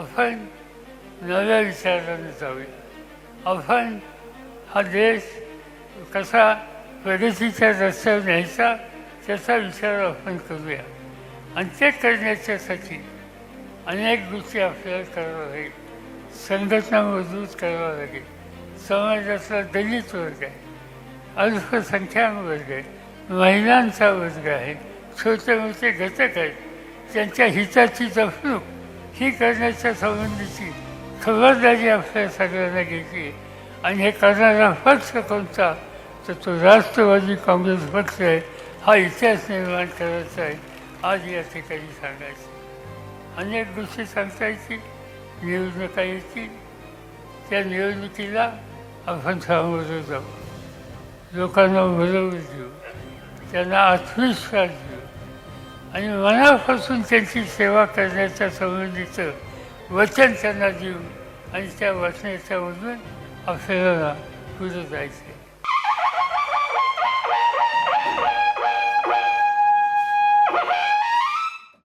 आपण नव्या विचाराने जाऊया आपण हा देश कसा प्रगतीच्या रस्त्यावर न्यायचा त्याचा विचार आपण करूया. आणि ते करण्याच्यासाठी अनेक गोष्टी आपल्याला कराव्या लागेल. संघटना मजबूत करावा लागेल. समाजातला दलित वर्ग आहे. अल्पसंख्याक वर्ग आहे. महिलांचा वर्ग आहे. छोटे मोठे घटक आहेत. त्यांच्या हिताची जपणूक ही करण्याच्या संबंधीची खबरदारी आपल्या सगळ्यांना घ्यायची. आणि हे करणारा पक्ष कोणता? तर तो राष्ट्रवादी काँग्रेस पक्ष आहे. हा इतिहास निर्माण करायचा आहे. आज या ठिकाणी सांगायचं. अनेक गोष्टी सांगता येतील निवडणुका येतील त्या निवडणुकीला आपण सामोरं जाऊ. लोकांना भरवून देऊ त्यांना आत्मविश्वास देऊ. आणि मनापासून त्यांची सेवा करण्याच्या संबंधीचं वचन त्यांना देऊ आणि त्या वचनाच्यामधून आपल्याला पुढे जायचं